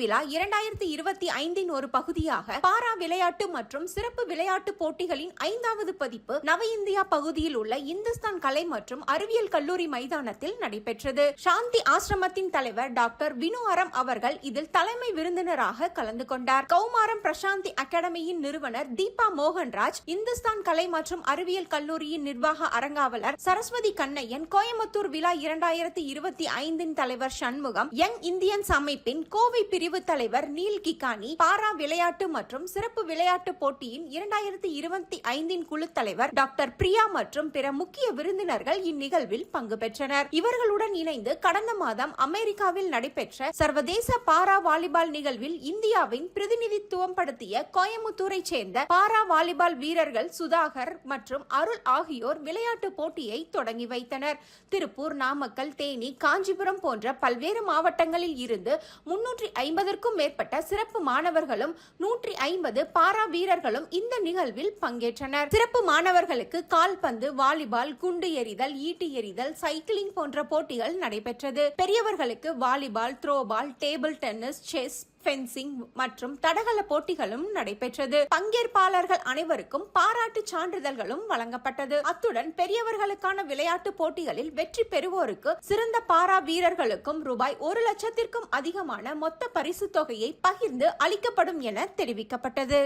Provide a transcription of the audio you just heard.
விழா இரண்டாயிரத்தி இருபத்தி ஐந்தின் ஒரு பகுதியாக பாரா விளையாட்டு மற்றும் சிறப்பு விளையாட்டு போட்டிகளின் ஐந்தாவது பதிப்பு நவ இந்தியா பகுதியில் உள்ள இந்துஸ்தான் கலை மற்றும் அறிவியல் கல்லூரி மைதானத்தில் நடைபெற்றது. சாந்தி ஆசிரமத்தின் தலைவர் டாக்டர் வினு அறம் அவர்கள் இதில் தலைமை விருந்தினராக கலந்து கொண்டார். கௌமாரம் பிரசாந்தி அகாடமியின் நிறுவனர் தீபா மோகன்ராஜ் இந்துஸ்தான் கலை மற்றும் அறிவியல் கல்லூரியின் நிர்வாக அரங்காவலர் சரஸ்வதி கண்ணையன் கோயம்புத்தூர் விழா இரண்டாயிரத்தி இருபத்தி ஐந்தின் தலைவர் சண்முகம் யங் இந்தியன்ஸ் அமைப்பின் கோவை பிரிவு தலைவர் நீல் கிகானி பாரா விளையாட்டு மற்றும் சிறப்பு விளையாட்டு போட்டியின் இரண்டாயிரத்தி இருபத்தி ஐந்தின் குழு தலைவர் டாக்டர் பிரியா மற்றும் பிற முக்கிய விருந்தினர்கள் இந்நிகழ்வில் பங்கு பெற்றனர். இவர்களுடன் இணைந்து கடந்த மாதம் அமெரிக்காவில் நடைபெற்ற சர்வதேச பாரா வாலிபால் நிகழ்வில் இந்தியாவின் பிரதிநிதித்துவம் படுத்திய கோயமுத்தூரை சேர்ந்த பாரா வாலிபால் வீரர்கள் சுதாகர் மற்றும் அருள் ஆகியோர் விளையாட்டு போட்டியை தொடங்கி வைத்தனர். திருப்பூர் நாமக்கல் தேனி காஞ்சிபுரம் போன்ற பல்வேறு மாவட்டங்களில் இருந்து முன்னூற்றி ஐம்பதற்கும் மேற்பட்ட சிறப்பு மாணவர்களும் நூற்றி ஐம்பது பாரா வீரர்களும் இந்த நிகழ்வில் பங்கேற்றனர். சிறப்பு மாணவர்களுக்கு கால்பந்து வாலிபால் குண்டு எறிதல் ஈட்டி எறிதல் சைக்கிளிங் போன்ற போட்டிகள் நடைபெற்றது. பெரியவர்களுக்கு volleyball throwball table tennis chess fencing மற்றும் தடகள போட்டிகளும் நடைபெற்றது. பங்கேற்பாளர்கள் அனைவருக்கும் பாராட்டு சான்றிதழ்களும் வழங்கப்பட்டது. அத்துடன் பெரியவர்களுக்கான விளையாட்டு போட்டிகளில் வெற்றி பெறுவோருக்கு சிறந்த பாரா வீரர்களுக்கும் ரூபாய் ஒரு லட்சத்திற்கும் அதிகமான மொத்த பரிசு தொகையை பகிர்ந்து அளிக்கப்படும் என தெரிவிக்கப்பட்டது.